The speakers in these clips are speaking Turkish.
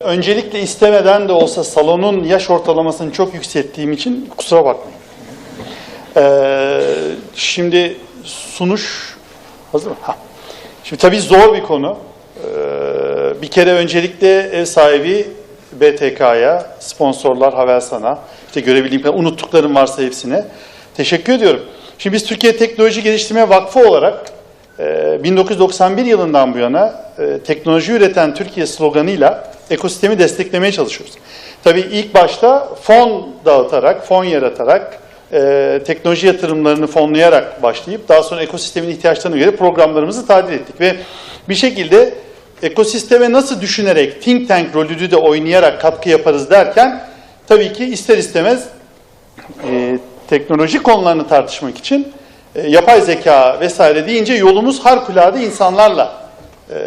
Öncelikle istemeden de olsa salonun yaş ortalamasını çok yükselttiğim için kusura bakmayın. Ee, şimdi sunuş hazır mı? Ha. Şimdi tabii zor bir konu. Ee, bir kere öncelikle ev sahibi BTK'ya, sponsorlar Havelsan'a, işte görebildiğim kadar unuttuklarım varsa hepsine teşekkür ediyorum. Şimdi biz Türkiye Teknoloji Geliştirme Vakfı olarak e, 1991 yılından bu yana e, teknoloji üreten Türkiye sloganıyla ekosistemi desteklemeye çalışıyoruz. Tabii ilk başta fon dağıtarak, fon yaratarak, e, teknoloji yatırımlarını fonlayarak başlayıp daha sonra ekosistemin ihtiyaçlarına göre programlarımızı tadil ettik ve bir şekilde ekosisteme nasıl düşünerek think tank rolünü de oynayarak katkı yaparız derken tabii ki ister istemez e, teknoloji konularını tartışmak için e, yapay zeka vesaire deyince yolumuz harikulade insanlarla e,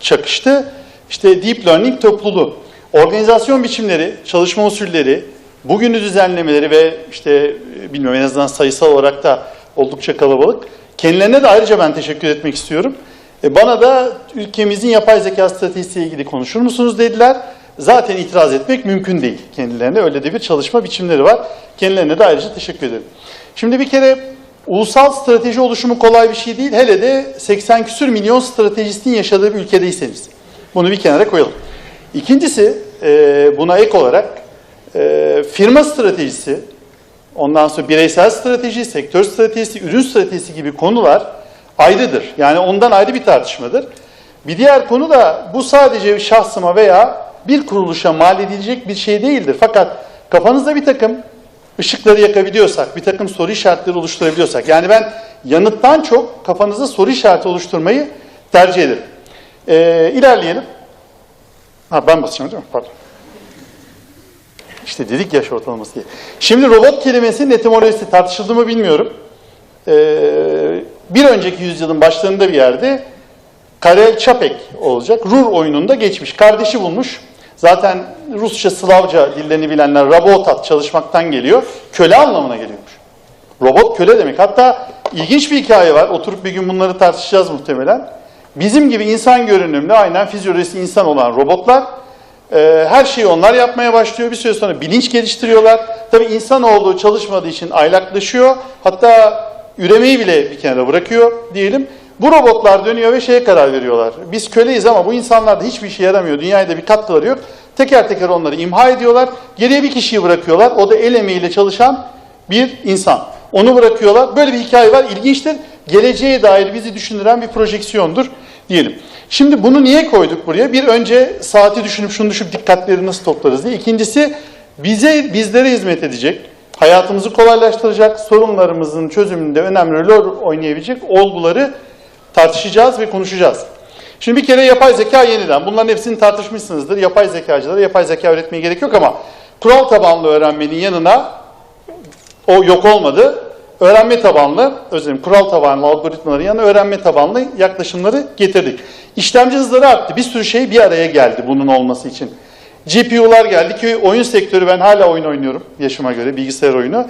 çakıştı. İşte deep learning topluluğu, organizasyon biçimleri, çalışma usulleri, bugünü düzenlemeleri ve işte e, bilmiyorum en azından sayısal olarak da oldukça kalabalık. Kendilerine de ayrıca ben teşekkür etmek istiyorum. E, bana da ülkemizin yapay zeka stratejisiyle ilgili konuşur musunuz dediler. Zaten itiraz etmek mümkün değil kendilerine. Öyle de bir çalışma biçimleri var. Kendilerine de ayrıca teşekkür ederim. Şimdi bir kere ulusal strateji oluşumu kolay bir şey değil. Hele de 80 küsür milyon stratejistin yaşadığı bir ülkedeyseniz. Bunu bir kenara koyalım. İkincisi e, buna ek olarak e, firma stratejisi, ondan sonra bireysel strateji, sektör stratejisi, ürün stratejisi gibi konular ayrıdır. Yani ondan ayrı bir tartışmadır. Bir diğer konu da bu sadece şahsıma veya bir kuruluşa mal edilecek bir şey değildir. Fakat kafanızda bir takım ışıkları yakabiliyorsak, bir takım soru işaretleri oluşturabiliyorsak, yani ben yanıttan çok kafanızda soru işareti oluşturmayı tercih ederim. Ee, ilerleyelim. Ha ben basacağım değil mi? Pardon. İşte dedik yaş ortalaması diye. Şimdi robot kelimesinin etimolojisi tartışıldı mı bilmiyorum. Ee, bir önceki yüzyılın başlarında bir yerde Karel Çapek olacak. Rur oyununda geçmiş. Kardeşi bulmuş. Zaten Rusça, Slavca dillerini bilenler rabotat çalışmaktan geliyor. Köle anlamına geliyormuş. Robot köle demek. Hatta ilginç bir hikaye var. Oturup bir gün bunları tartışacağız muhtemelen. Bizim gibi insan görünümlü, aynen fizyolojisi insan olan robotlar e, her şeyi onlar yapmaya başlıyor. Bir süre sonra bilinç geliştiriyorlar. Tabii insanoğlu çalışmadığı için aylaklaşıyor. Hatta üremeyi bile bir kenara bırakıyor diyelim. Bu robotlar dönüyor ve şeye karar veriyorlar. Biz köleyiz ama bu insanlarda hiçbir işe yaramıyor. Dünyaya da bir katkıları yok. Teker teker onları imha ediyorlar. Geriye bir kişiyi bırakıyorlar. O da el emeğiyle çalışan bir insan. Onu bırakıyorlar. Böyle bir hikaye var. İlginçtir. Geleceğe dair bizi düşündüren bir projeksiyondur diyelim. Şimdi bunu niye koyduk buraya? Bir önce saati düşünüp şunu düşünüp dikkatleri nasıl toplarız diye. İkincisi bize bizlere hizmet edecek, hayatımızı kolaylaştıracak, sorunlarımızın çözümünde önemli rol oynayabilecek olguları tartışacağız ve konuşacağız. Şimdi bir kere yapay zeka yeniden. Bunların hepsini tartışmışsınızdır. Yapay zekacılara yapay zeka öğretmeye gerek yok ama kural tabanlı öğrenmenin yanına o yok olmadı. Öğrenme tabanlı, özür kural tabanlı algoritmaların yanına öğrenme tabanlı yaklaşımları getirdik. İşlemci hızları arttı. Bir sürü şey bir araya geldi bunun olması için. GPU'lar geldi ki oyun sektörü ben hala oyun oynuyorum yaşıma göre bilgisayar oyunu.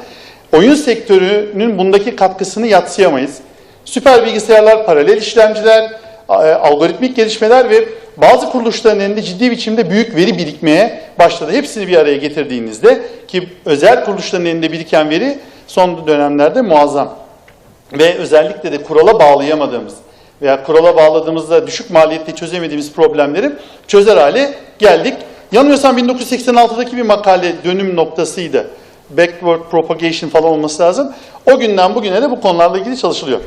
Oyun sektörünün bundaki katkısını yatsıyamayız. Süper bilgisayarlar, paralel işlemciler, e, algoritmik gelişmeler ve bazı kuruluşların elinde ciddi biçimde büyük veri birikmeye başladı. Hepsini bir araya getirdiğinizde ki özel kuruluşların elinde biriken veri son dönemlerde muazzam. Ve özellikle de kurala bağlayamadığımız veya kurala bağladığımızda düşük maliyetli çözemediğimiz problemleri çözer hale geldik. Yanılmıyorsam 1986'daki bir makale dönüm noktasıydı. Backward propagation falan olması lazım. O günden bugüne de bu konularla ilgili çalışılıyor.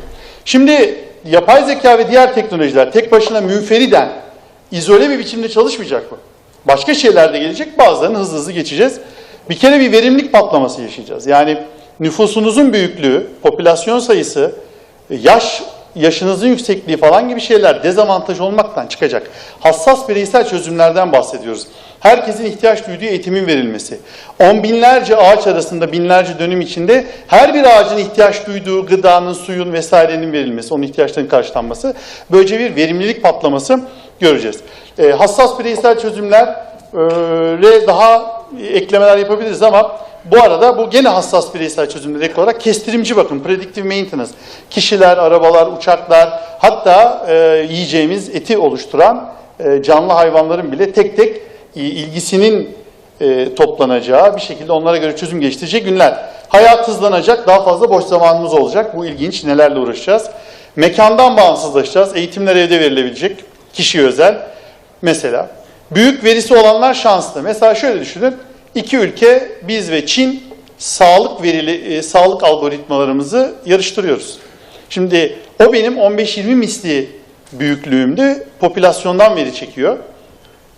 Şimdi yapay zeka ve diğer teknolojiler tek başına münferiden izole bir biçimde çalışmayacak mı? Başka şeyler de gelecek. Bazılarını hızlı hızlı geçeceğiz. Bir kere bir verimlilik patlaması yaşayacağız. Yani nüfusunuzun büyüklüğü, popülasyon sayısı, yaş yaşınızın yüksekliği falan gibi şeyler dezavantaj olmaktan çıkacak. Hassas bireysel çözümlerden bahsediyoruz. Herkesin ihtiyaç duyduğu eğitimin verilmesi. On binlerce ağaç arasında binlerce dönüm içinde her bir ağacın ihtiyaç duyduğu gıdanın, suyun vesairenin verilmesi, onun ihtiyaçlarının karşılanması. Böylece bir verimlilik patlaması göreceğiz. E, hassas bireysel çözümlere daha eklemeler yapabiliriz ama Bu arada bu gene hassas bireysel çözümlere ek olarak kestirimci bakım, predictive maintenance. Kişiler, arabalar, uçaklar, hatta e, yiyeceğimiz eti oluşturan e, canlı hayvanların bile tek tek e, ilgisinin e, toplanacağı, bir şekilde onlara göre çözüm geliştirecek günler. Hayat hızlanacak, daha fazla boş zamanımız olacak. Bu ilginç, nelerle uğraşacağız. Mekandan bağımsızlaşacağız, eğitimler evde verilebilecek, kişi özel. Mesela büyük verisi olanlar şanslı. Mesela şöyle düşünün, iki ülke, biz ve Çin sağlık verili, e, sağlık algoritmalarımızı yarıştırıyoruz. Şimdi o benim 15-20 misli büyüklüğümde popülasyondan veri çekiyor.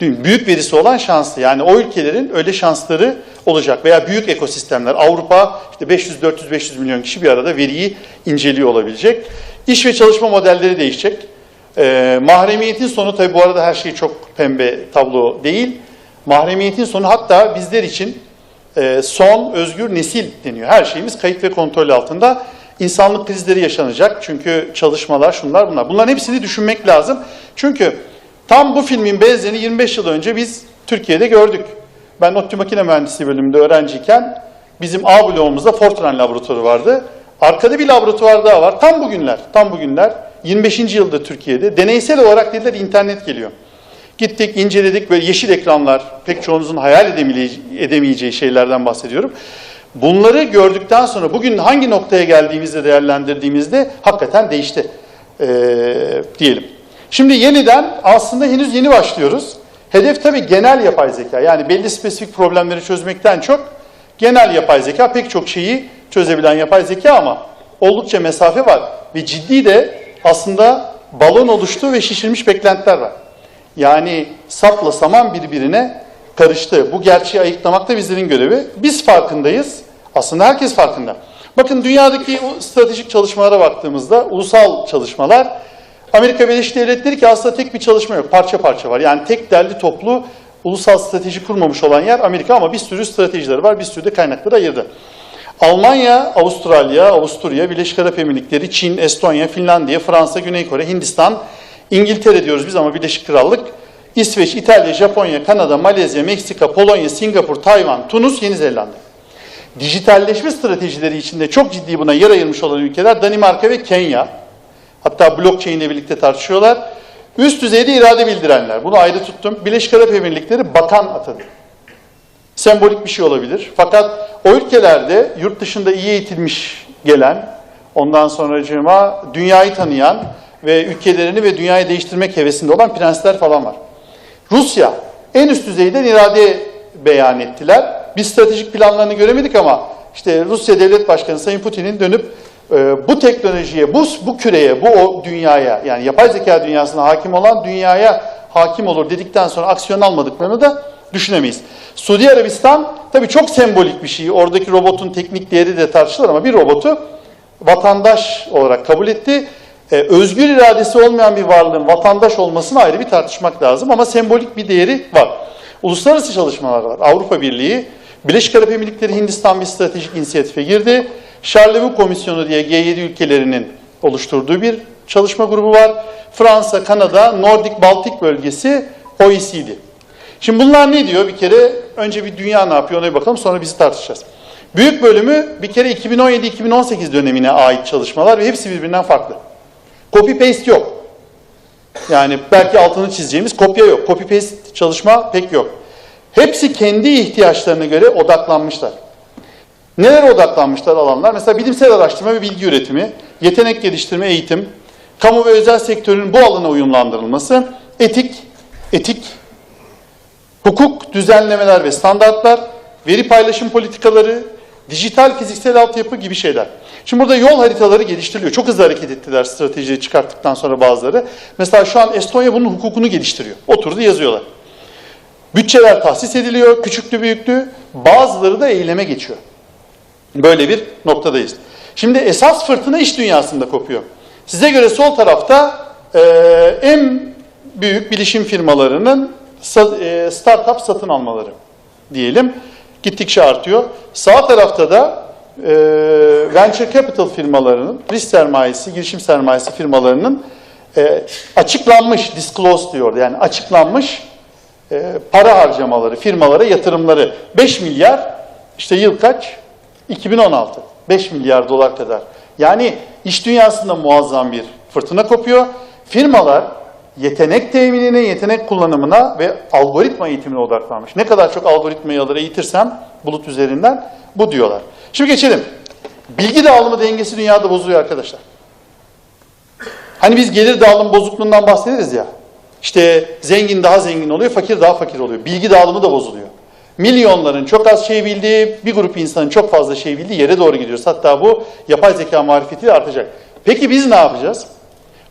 Büyük verisi olan şanslı. Yani o ülkelerin öyle şansları olacak. Veya büyük ekosistemler. Avrupa işte 500, 400, 500 milyon kişi bir arada veriyi inceliyor olabilecek. İş ve çalışma modelleri değişecek. Ee, mahremiyetin sonu tabii bu arada her şey çok pembe tablo değil. Mahremiyetin sonu hatta bizler için e, son özgür nesil deniyor. Her şeyimiz kayıt ve kontrol altında. İnsanlık krizleri yaşanacak. Çünkü çalışmalar şunlar bunlar. Bunların hepsini düşünmek lazım. Çünkü tam bu filmin benzerini 25 yıl önce biz Türkiye'de gördük. Ben ODTÜ Makine Mühendisliği bölümünde öğrenciyken bizim A bloğumuzda Fortran laboratuvarı vardı. Arkada bir laboratuvar daha var. Tam bugünler, tam bugünler 25. yılda Türkiye'de deneysel olarak dediler internet geliyor. Gittik, inceledik böyle yeşil ekranlar, pek çoğunuzun hayal edemeyeceği, şeylerden bahsediyorum. Bunları gördükten sonra bugün hangi noktaya geldiğimizde değerlendirdiğimizde hakikaten değişti ee, diyelim. Şimdi yeniden aslında henüz yeni başlıyoruz. Hedef tabii genel yapay zeka. Yani belli spesifik problemleri çözmekten çok genel yapay zeka pek çok şeyi çözebilen yapay zeka ama oldukça mesafe var ve ciddi de aslında balon oluştu ve şişirmiş beklentiler var. Yani sapla saman birbirine karıştı. Bu gerçeği ayıklamak da bizlerin görevi. Biz farkındayız. Aslında herkes farkında. Bakın dünyadaki stratejik çalışmalara baktığımızda ulusal çalışmalar Amerika Birleşik Devletleri ki aslında tek bir çalışma yok. Parça parça var. Yani tek derli toplu ulusal strateji kurmamış olan yer Amerika ama bir sürü stratejileri var. Bir sürü de kaynakları ayırdı. Almanya, Avustralya, Avusturya, Birleşik Arap Emirlikleri, Çin, Estonya, Finlandiya, Fransa, Güney Kore, Hindistan, İngiltere diyoruz biz ama Birleşik Krallık, İsveç, İtalya, Japonya, Kanada, Malezya, Meksika, Polonya, Singapur, Tayvan, Tunus, Yeni Zelanda. Dijitalleşme stratejileri içinde çok ciddi buna yer ayırmış olan ülkeler Danimarka ve Kenya. Hatta blockchain ile birlikte tartışıyorlar. Üst düzeyde irade bildirenler. Bunu ayrı tuttum. Birleşik Arap Emirlikleri bakan atadı. Sembolik bir şey olabilir. Fakat o ülkelerde yurt dışında iyi eğitilmiş gelen, ondan sonracığıma dünyayı tanıyan ve ülkelerini ve dünyayı değiştirmek hevesinde olan prensler falan var. Rusya en üst düzeyden irade beyan ettiler. Biz stratejik planlarını göremedik ama işte Rusya Devlet Başkanı Sayın Putin'in dönüp e, bu teknolojiye, bu, bu küreye, bu o dünyaya yani yapay zeka dünyasına hakim olan dünyaya hakim olur dedikten sonra aksiyon almadıklarını da düşünemeyiz. Suudi Arabistan tabii çok sembolik bir şey. Oradaki robotun teknik değeri de tartışılır ama bir robotu vatandaş olarak kabul etti. Ee, özgür iradesi olmayan bir varlığın vatandaş olmasını ayrı bir tartışmak lazım ama sembolik bir değeri var. Uluslararası çalışmalar var. Avrupa Birliği, Birleşik Arap Emirlikleri Hindistan bir stratejik inisiyatife girdi. Charlevaux Komisyonu diye G7 ülkelerinin oluşturduğu bir çalışma grubu var. Fransa, Kanada, Nordik, Baltik bölgesi, OECD. Şimdi bunlar ne diyor? Bir kere önce bir dünya ne yapıyor ona bir bakalım sonra bizi tartışacağız. Büyük bölümü bir kere 2017-2018 dönemine ait çalışmalar ve hepsi birbirinden farklı. Copy paste yok. Yani belki altını çizeceğimiz kopya yok. Copy paste çalışma pek yok. Hepsi kendi ihtiyaçlarına göre odaklanmışlar. Neler odaklanmışlar alanlar? Mesela bilimsel araştırma ve bilgi üretimi, yetenek geliştirme, eğitim, kamu ve özel sektörün bu alana uyumlandırılması, etik, etik, hukuk, düzenlemeler ve standartlar, veri paylaşım politikaları, dijital fiziksel altyapı gibi şeyler. Şimdi burada yol haritaları geliştiriliyor. Çok hızlı hareket ettiler stratejiyi çıkarttıktan sonra bazıları. Mesela şu an Estonya bunun hukukunu geliştiriyor. Oturdu yazıyorlar. Bütçeler tahsis ediliyor, küçüklü büyüklü. Bazıları da eyleme geçiyor. Böyle bir noktadayız. Şimdi esas fırtına iş dünyasında kopuyor. Size göre sol tarafta e, en büyük bilişim firmalarının e, startup satın almaları diyelim gittikçe artıyor. Sağ tarafta da e, venture capital firmalarının, risk sermayesi, girişim sermayesi firmalarının e, açıklanmış, disclosed diyor yani açıklanmış e, para harcamaları, firmalara yatırımları 5 milyar İşte yıl kaç? 2016. 5 milyar dolar kadar. Yani iş dünyasında muazzam bir fırtına kopuyor. Firmalar yetenek teminine, yetenek kullanımına ve algoritma eğitimine odaklanmış. Ne kadar çok algoritmayı alır eğitirsem bulut üzerinden bu diyorlar. Şimdi geçelim. Bilgi dağılımı dengesi dünyada bozuluyor arkadaşlar. Hani biz gelir dağılım bozukluğundan bahsederiz ya. İşte zengin daha zengin oluyor, fakir daha fakir oluyor. Bilgi dağılımı da bozuluyor. Milyonların çok az şey bildiği, bir grup insanın çok fazla şey bildiği yere doğru gidiyoruz. Hatta bu yapay zeka marifetiyle artacak. Peki biz ne yapacağız?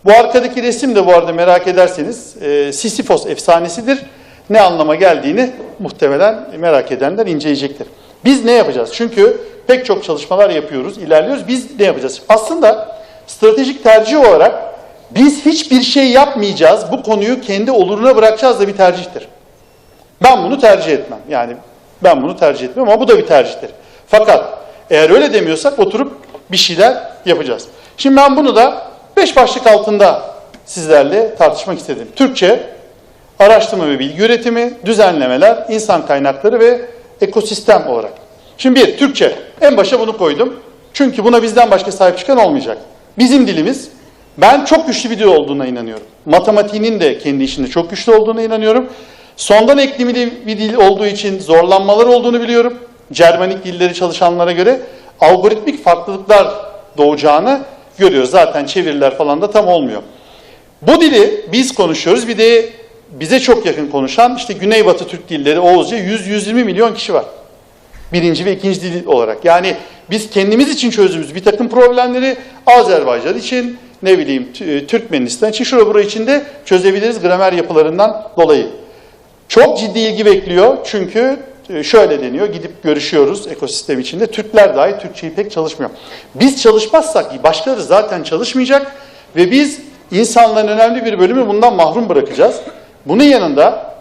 Bu arkadaki resim de bu arada merak ederseniz e, Sisyphos efsanesidir. Ne anlama geldiğini muhtemelen merak edenler inceleyecektir. Biz ne yapacağız? Çünkü pek çok çalışmalar yapıyoruz, ilerliyoruz. Biz ne yapacağız? Aslında stratejik tercih olarak biz hiçbir şey yapmayacağız, bu konuyu kendi oluruna bırakacağız da bir tercihtir. Ben bunu tercih etmem. Yani ben bunu tercih etmem ama bu da bir tercihtir. Fakat eğer öyle demiyorsak oturup bir şeyler yapacağız. Şimdi ben bunu da beş başlık altında sizlerle tartışmak istedim. Türkçe, araştırma ve bilgi üretimi, düzenlemeler, insan kaynakları ve ekosistem olarak. Şimdi bir, Türkçe. En başa bunu koydum. Çünkü buna bizden başka sahip çıkan olmayacak. Bizim dilimiz, ben çok güçlü bir dil olduğuna inanıyorum. Matematiğinin de kendi içinde çok güçlü olduğuna inanıyorum. Sondan eklimli bir dil olduğu için zorlanmalar olduğunu biliyorum. Cermanik dilleri çalışanlara göre algoritmik farklılıklar doğacağını görüyoruz. Zaten çeviriler falan da tam olmuyor. Bu dili biz konuşuyoruz. Bir de bize çok yakın konuşan işte Güneybatı Türk dilleri Oğuzca 100-120 milyon kişi var. Birinci ve ikinci dil olarak. Yani biz kendimiz için çözdüğümüz bir takım problemleri Azerbaycan için, ne bileyim T- Türkmenistan için, şura bura için de çözebiliriz gramer yapılarından dolayı. Çok ciddi ilgi bekliyor çünkü e, şöyle deniyor, gidip görüşüyoruz ekosistem içinde. Türkler dahi Türkçeyi pek çalışmıyor. Biz çalışmazsak başkaları zaten çalışmayacak ve biz insanların önemli bir bölümü bundan mahrum bırakacağız. Bunun yanında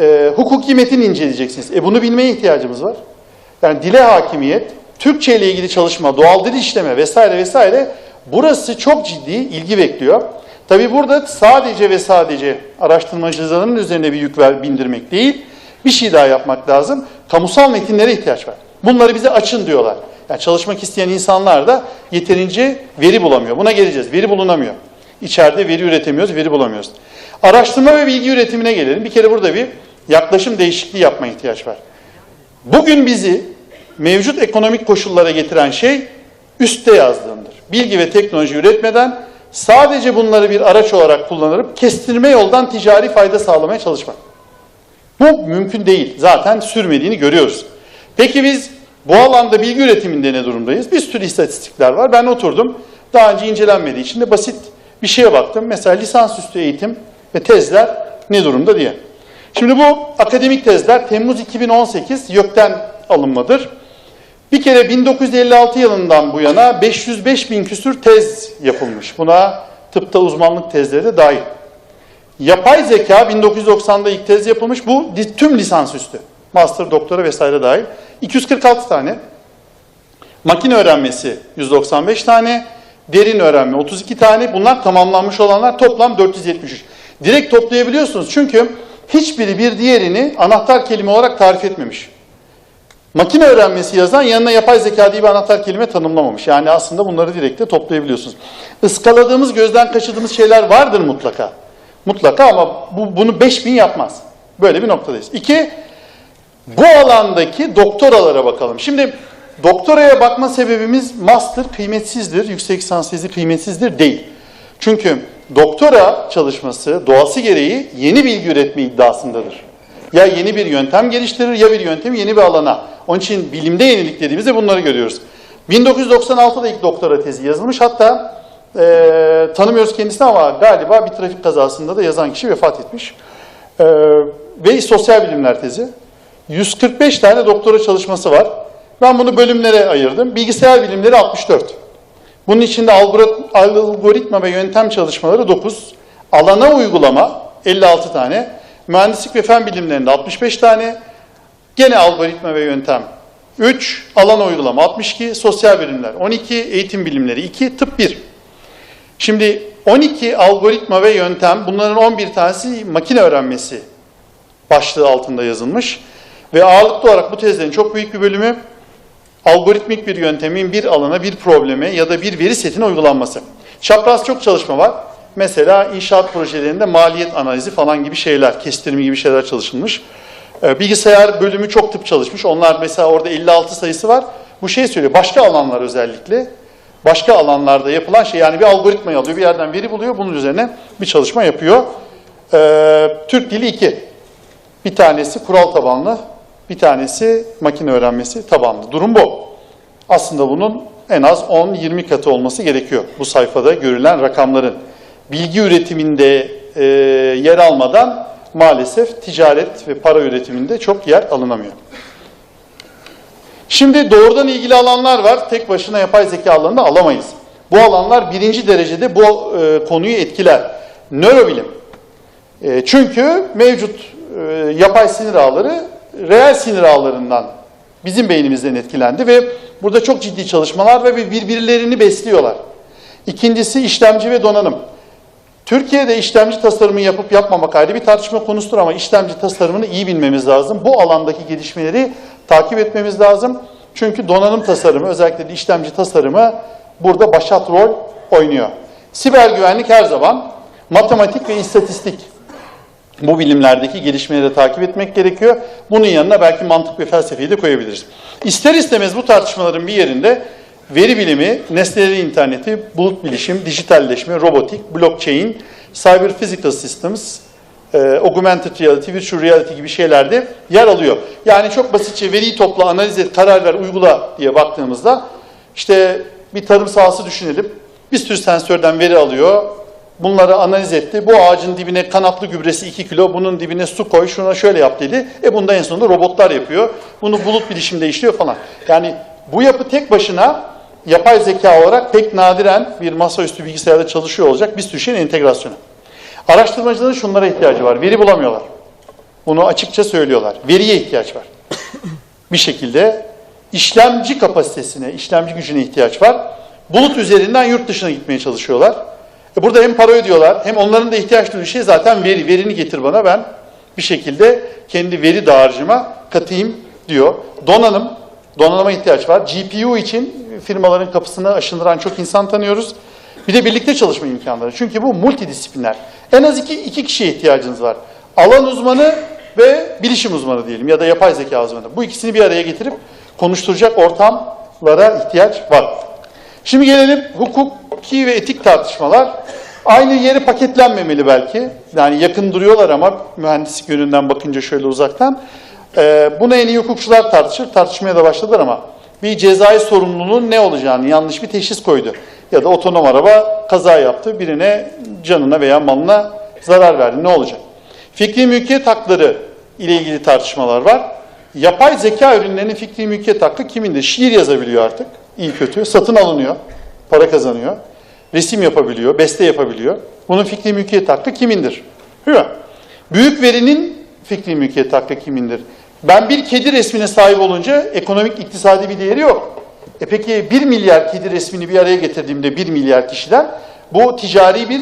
e, hukuki metin inceleyeceksiniz. E bunu bilmeye ihtiyacımız var. Yani dile hakimiyet, Türkçe ile ilgili çalışma, doğal dil işleme vesaire vesaire burası çok ciddi ilgi bekliyor. Tabi burada sadece ve sadece araştırmacıların üzerine bir yük ver, bindirmek değil, bir şey daha yapmak lazım. Kamusal metinlere ihtiyaç var. Bunları bize açın diyorlar. Yani çalışmak isteyen insanlar da yeterince veri bulamıyor. Buna geleceğiz. Veri bulunamıyor. İçeride veri üretemiyoruz, veri bulamıyoruz. Araştırma ve bilgi üretimine gelelim. Bir kere burada bir yaklaşım değişikliği yapma ihtiyaç var. Bugün bizi mevcut ekonomik koşullara getiren şey üstte yazdığımdır. Bilgi ve teknoloji üretmeden sadece bunları bir araç olarak kullanırıp kestirme yoldan ticari fayda sağlamaya çalışmak. Bu mümkün değil. Zaten sürmediğini görüyoruz. Peki biz bu alanda bilgi üretiminde ne durumdayız? Bir sürü istatistikler var. Ben oturdum. Daha önce incelenmediği için de basit bir şeye baktım. Mesela lisansüstü eğitim ve tezler ne durumda diye. Şimdi bu akademik tezler Temmuz 2018 YÖK'ten alınmadır. Bir kere 1956 yılından bu yana 505 bin küsür tez yapılmış. Buna tıpta uzmanlık tezleri de dahil. Yapay zeka 1990'da ilk tez yapılmış. Bu tüm lisansüstü. Master, doktora vesaire dahil. 246 tane. Makine öğrenmesi 195 tane. Derin öğrenme 32 tane. Bunlar tamamlanmış olanlar toplam 473. Direkt toplayabiliyorsunuz. Çünkü hiçbiri bir diğerini anahtar kelime olarak tarif etmemiş. Makine öğrenmesi yazan yanına yapay zeka diye bir anahtar kelime tanımlamamış. Yani aslında bunları direkt de toplayabiliyorsunuz. Iskaladığımız, gözden kaçırdığımız şeyler vardır mutlaka. Mutlaka ama bu, bunu 5000 yapmaz. Böyle bir noktadayız. İki, bu alandaki doktoralara bakalım. Şimdi doktoraya bakma sebebimiz master kıymetsizdir, yüksek lisans tezi kıymetsizdir değil. Çünkü doktora çalışması doğası gereği yeni bilgi üretme iddiasındadır. Ya yeni bir yöntem geliştirir ya bir yöntemi yeni bir alana. Onun için bilimde yenilik dediğimizde bunları görüyoruz. 1996'da ilk doktora tezi yazılmış. Hatta e, tanımıyoruz kendisini ama galiba bir trafik kazasında da yazan kişi vefat etmiş. E, ve sosyal bilimler tezi. 145 tane doktora çalışması var. Ben bunu bölümlere ayırdım. Bilgisayar bilimleri 64. Bunun içinde algorit- algoritma ve yöntem çalışmaları 9. Alana uygulama 56 tane. Mühendislik ve fen bilimlerinde 65 tane. Gene algoritma ve yöntem 3. Alan uygulama 62. Sosyal bilimler 12. Eğitim bilimleri 2. Tıp 1. Şimdi 12 algoritma ve yöntem bunların 11 tanesi makine öğrenmesi başlığı altında yazılmış. Ve ağırlıklı olarak bu tezlerin çok büyük bir bölümü algoritmik bir yöntemin bir alana, bir probleme ya da bir veri setine uygulanması. Çapraz çok çalışma var. Mesela inşaat projelerinde maliyet analizi falan gibi şeyler, kestirme gibi şeyler çalışılmış. Ee, Bilgisayar bölümü çok tıp çalışmış. Onlar mesela orada 56 sayısı var. Bu şey söylüyor, başka alanlar özellikle, başka alanlarda yapılan şey, yani bir algoritmayı alıyor, bir yerden veri buluyor, bunun üzerine bir çalışma yapıyor. Ee, Türk dili 2. Bir tanesi kural tabanlı, bir tanesi makine öğrenmesi tabanlı. Durum bu. Aslında bunun en az 10-20 katı olması gerekiyor bu sayfada görülen rakamların. Bilgi üretiminde e, yer almadan maalesef ticaret ve para üretiminde çok yer alınamıyor. Şimdi doğrudan ilgili alanlar var. Tek başına yapay zeka alanında alamayız. Bu alanlar birinci derecede bu e, konuyu etkiler. Nörobilim. E, çünkü mevcut e, yapay sinir ağları reel sinir ağlarından bizim beynimizden etkilendi ve burada çok ciddi çalışmalar ve birbirlerini besliyorlar. İkincisi işlemci ve donanım. Türkiye'de işlemci tasarımı yapıp yapmamak ayrı bir tartışma konusudur ama işlemci tasarımını iyi bilmemiz lazım. Bu alandaki gelişmeleri takip etmemiz lazım. Çünkü donanım tasarımı, özellikle de işlemci tasarımı burada başat rol oynuyor. Siber güvenlik her zaman matematik ve istatistik bu bilimlerdeki gelişmeleri takip etmek gerekiyor. Bunun yanına belki mantık ve felsefeyi de koyabiliriz. İster istemez bu tartışmaların bir yerinde veri bilimi, nesneleri interneti, bulut bilişim, dijitalleşme, robotik, blockchain, cyber physical systems, e, augmented reality, virtual reality gibi şeylerde yer alıyor. Yani çok basitçe veriyi topla, analiz et, karar ver, uygula diye baktığımızda işte bir tarım sahası düşünelim. Bir sürü sensörden veri alıyor, Bunları analiz etti. Bu ağacın dibine kanatlı gübresi 2 kilo, bunun dibine su koy, şuna şöyle yap dedi. E bunda en sonunda robotlar yapıyor. Bunu bulut bilişimde işliyor falan. Yani bu yapı tek başına yapay zeka olarak pek nadiren bir masaüstü bilgisayarda çalışıyor olacak bir sürü şeyin entegrasyonu. Araştırmacıların şunlara ihtiyacı var. Veri bulamıyorlar. Bunu açıkça söylüyorlar. Veriye ihtiyaç var. bir şekilde işlemci kapasitesine, işlemci gücüne ihtiyaç var. Bulut üzerinden yurt dışına gitmeye çalışıyorlar. E burada hem para ödüyorlar hem onların da ihtiyaç duyduğu şey zaten veri. Verini getir bana ben bir şekilde kendi veri dağarcığıma katayım diyor. Donanım, donanıma ihtiyaç var. GPU için firmaların kapısını aşındıran çok insan tanıyoruz. Bir de birlikte çalışma imkanları. Çünkü bu multidisipliner. En az iki, iki kişiye ihtiyacınız var. Alan uzmanı ve bilişim uzmanı diyelim ya da yapay zeka uzmanı. Bu ikisini bir araya getirip konuşturacak ortamlara ihtiyaç var. Şimdi gelelim hukuki ve etik tartışmalar. Aynı yeri paketlenmemeli belki. Yani yakın duruyorlar ama mühendislik yönünden bakınca şöyle uzaktan. Ee, bunu en iyi hukukçular tartışır. Tartışmaya da başladılar ama bir cezai sorumluluğun ne olacağını yanlış bir teşhis koydu. Ya da otonom araba kaza yaptı. Birine canına veya malına zarar verdi. Ne olacak? Fikri mülkiyet hakları ile ilgili tartışmalar var. Yapay zeka ürünlerinin fikri mülkiyet hakkı kimindir? Şiir yazabiliyor artık. İyi kötü. Satın alınıyor. Para kazanıyor. Resim yapabiliyor. Beste yapabiliyor. Bunun fikri mülkiyet hakkı kimindir? Mi? Büyük verinin fikri mülkiyet hakkı kimindir? Ben bir kedi resmine sahip olunca ekonomik iktisadi bir değeri yok. E peki bir milyar kedi resmini bir araya getirdiğimde bir milyar kişiden bu ticari bir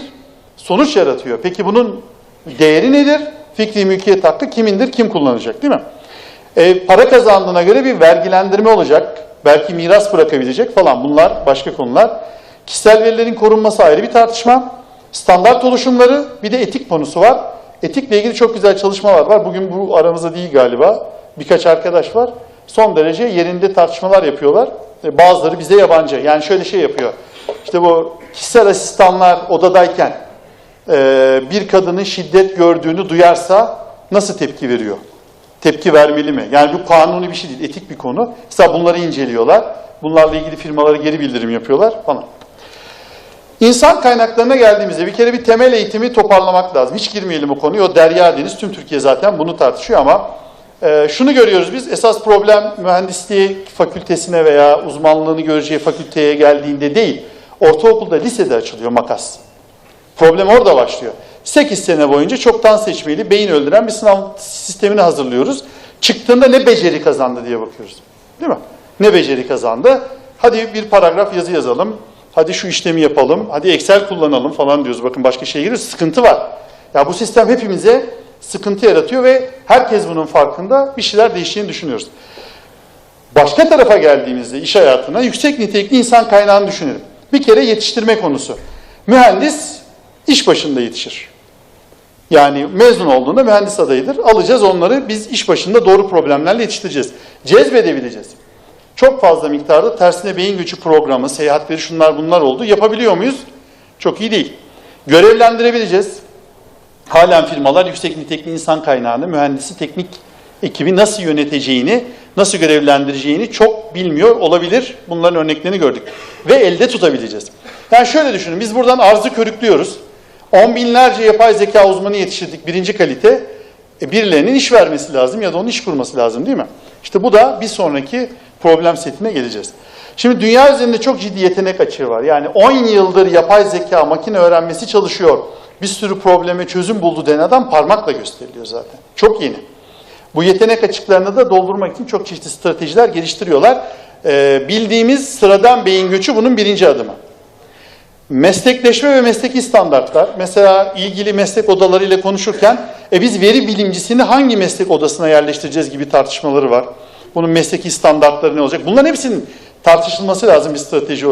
sonuç yaratıyor. Peki bunun değeri nedir? Fikri mülkiyet hakkı kimindir? Kim kullanacak değil mi? E, para kazandığına göre bir vergilendirme olacak. Belki miras bırakabilecek falan. Bunlar başka konular. Kişisel verilerin korunması ayrı bir tartışma. Standart oluşumları bir de etik konusu var. Etikle ilgili çok güzel çalışmalar var. Bugün bu aramızda değil galiba. Birkaç arkadaş var. Son derece yerinde tartışmalar yapıyorlar. Bazıları bize yabancı. Yani şöyle şey yapıyor. İşte bu kişisel asistanlar odadayken e, bir kadının şiddet gördüğünü duyarsa nasıl tepki veriyor? Tepki vermeli mi? Yani bu kanuni bir şey değil, etik bir konu. Mesela bunları inceliyorlar. Bunlarla ilgili firmalara geri bildirim yapıyorlar falan. İnsan kaynaklarına geldiğimizde bir kere bir temel eğitimi toparlamak lazım. Hiç girmeyelim o konuya. O derya deniz. Tüm Türkiye zaten bunu tartışıyor ama e, şunu görüyoruz biz. Esas problem mühendisliği fakültesine veya uzmanlığını göreceği fakülteye geldiğinde değil. Ortaokulda, lisede açılıyor makas. Problem orada başlıyor. 8 sene boyunca çoktan seçmeli, beyin öldüren bir sınav sistemini hazırlıyoruz. Çıktığında ne beceri kazandı diye bakıyoruz. Değil mi? Ne beceri kazandı? Hadi bir paragraf yazı yazalım. Hadi şu işlemi yapalım. Hadi Excel kullanalım falan diyoruz. Bakın başka şeye giriyoruz. Sıkıntı var. Ya bu sistem hepimize sıkıntı yaratıyor ve herkes bunun farkında bir şeyler değiştiğini düşünüyoruz. Başka tarafa geldiğimizde iş hayatına yüksek nitelikli insan kaynağını düşünelim. Bir kere yetiştirme konusu. Mühendis iş başında yetişir. Yani mezun olduğunda mühendis adayıdır. Alacağız onları biz iş başında doğru problemlerle yetiştireceğiz. Cezbedebileceğiz. Çok fazla miktarda tersine beyin göçü programı, seyahatleri şunlar bunlar oldu. Yapabiliyor muyuz? Çok iyi değil. Görevlendirebileceğiz. Halen firmalar yüksek nitelikli insan kaynağını, mühendisi, teknik ekibi nasıl yöneteceğini, nasıl görevlendireceğini çok bilmiyor olabilir. Bunların örneklerini gördük. Ve elde tutabileceğiz. Yani şöyle düşünün, biz buradan arzı körüklüyoruz. On binlerce yapay zeka uzmanı yetiştirdik birinci kalite. E, birilerinin iş vermesi lazım ya da onun iş kurması lazım değil mi? İşte bu da bir sonraki problem setine geleceğiz. Şimdi dünya üzerinde çok ciddi yetenek açığı var. Yani 10 yıldır yapay zeka, makine öğrenmesi çalışıyor. Bir sürü probleme çözüm buldu denen adam parmakla gösteriliyor zaten. Çok yeni. Bu yetenek açıklarını da doldurmak için çok çeşitli stratejiler geliştiriyorlar. Ee, bildiğimiz sıradan beyin göçü bunun birinci adımı. Meslekleşme ve mesleki standartlar. Mesela ilgili meslek odalarıyla konuşurken e biz veri bilimcisini hangi meslek odasına yerleştireceğiz gibi tartışmaları var. Bunun mesleki standartları ne olacak? Bunların hepsinin tartışılması lazım bir strateji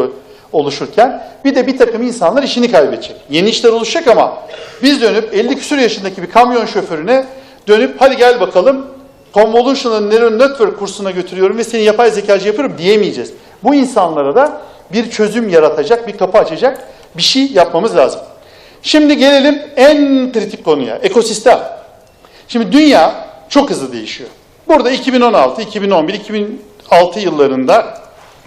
oluşurken. Bir de bir takım insanlar işini kaybedecek. Yeni işler oluşacak ama biz dönüp 50 küsur yaşındaki bir kamyon şoförüne dönüp hadi gel bakalım Convolutional Neural Network kursuna götürüyorum ve seni yapay zekacı yapıyorum diyemeyeceğiz. Bu insanlara da bir çözüm yaratacak, bir kapı açacak bir şey yapmamız lazım. Şimdi gelelim en kritik konuya, ekosistem. Şimdi dünya çok hızlı değişiyor. Burada 2016, 2011, 2006 yıllarında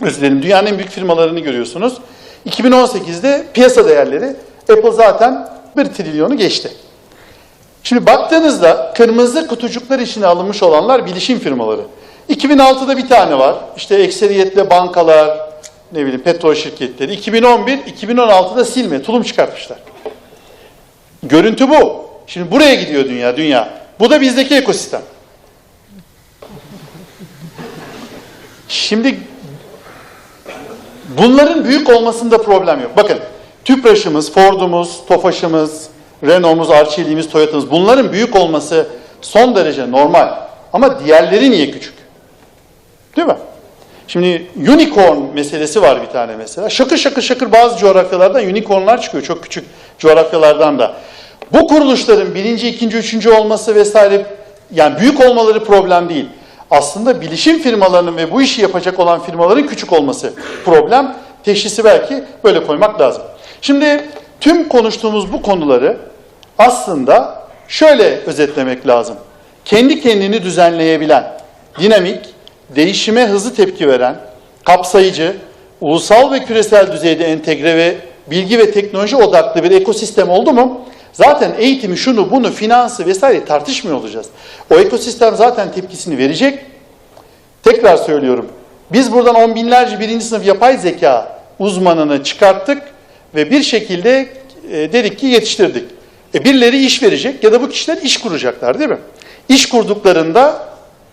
özür dilerim, dünyanın en büyük firmalarını görüyorsunuz. 2018'de piyasa değerleri Apple zaten 1 trilyonu geçti. Şimdi baktığınızda kırmızı kutucuklar içine alınmış olanlar bilişim firmaları. 2006'da bir tane var. İşte ekseriyetle bankalar, ne bileyim petrol şirketleri. 2011, 2016'da silme, tulum çıkartmışlar. Görüntü bu. Şimdi buraya gidiyor dünya, dünya. Bu da bizdeki ekosistem. Şimdi bunların büyük olmasında problem yok. Bakın Tüpraş'ımız, Ford'umuz, Tofaş'ımız, Renault'umuz, Arçelik'imiz, Toyota'mız bunların büyük olması son derece normal. Ama diğerleri niye küçük? Değil mi? Şimdi unicorn meselesi var bir tane mesela. Şakır şakır şakır bazı coğrafyalardan unicornlar çıkıyor. Çok küçük coğrafyalardan da. Bu kuruluşların birinci, ikinci, üçüncü olması vesaire yani büyük olmaları problem değil. Aslında bilişim firmalarının ve bu işi yapacak olan firmaların küçük olması problem. Teşhisi belki böyle koymak lazım. Şimdi tüm konuştuğumuz bu konuları aslında şöyle özetlemek lazım. Kendi kendini düzenleyebilen, dinamik, değişime hızlı tepki veren, kapsayıcı, ulusal ve küresel düzeyde entegre ve bilgi ve teknoloji odaklı bir ekosistem oldu mu? Zaten eğitimi, şunu, bunu, finansı vesaire tartışmıyor olacağız. O ekosistem zaten tepkisini verecek. Tekrar söylüyorum. Biz buradan on binlerce birinci sınıf yapay zeka uzmanını çıkarttık ve bir şekilde e, dedik ki yetiştirdik. E, birileri iş verecek ya da bu kişiler iş kuracaklar değil mi? İş kurduklarında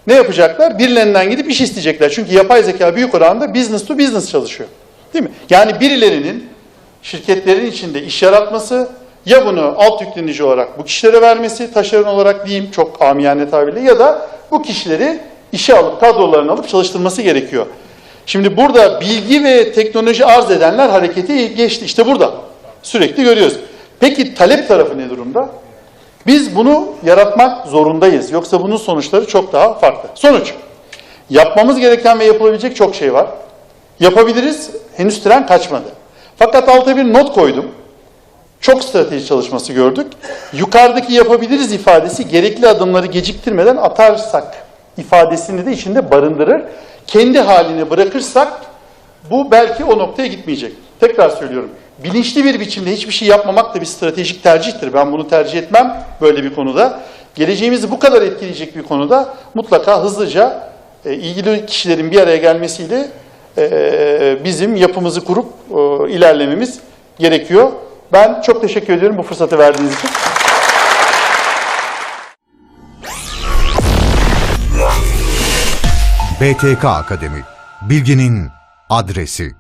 ne yapacaklar? Birilerinden gidip iş isteyecekler. Çünkü yapay zeka büyük oranda business to business çalışıyor. Değil mi? Yani birilerinin şirketlerin içinde iş yaratması ya bunu alt yüklenici olarak bu kişilere vermesi, taşeron olarak diyeyim çok amiyane tabirle ya da bu kişileri işe alıp kadrolarını alıp çalıştırması gerekiyor. Şimdi burada bilgi ve teknoloji arz edenler hareketi geçti. İşte burada. Sürekli görüyoruz. Peki talep tarafı ne durumda? Biz bunu yaratmak zorundayız. Yoksa bunun sonuçları çok daha farklı. Sonuç. Yapmamız gereken ve yapılabilecek çok şey var. Yapabiliriz. Henüz tren kaçmadı. Fakat alta bir not koydum. Çok strateji çalışması gördük. Yukarıdaki yapabiliriz ifadesi gerekli adımları geciktirmeden atarsak ifadesini de içinde barındırır. Kendi haline bırakırsak bu belki o noktaya gitmeyecek. Tekrar söylüyorum. Bilinçli bir biçimde hiçbir şey yapmamak da bir stratejik tercihtir. Ben bunu tercih etmem böyle bir konuda. Geleceğimizi bu kadar etkileyecek bir konuda mutlaka hızlıca e, ilgili kişilerin bir araya gelmesiyle e, bizim yapımızı kurup e, ilerlememiz gerekiyor. Ben çok teşekkür ediyorum bu fırsatı verdiğiniz için. BTK Akademi. Bilginin adresi.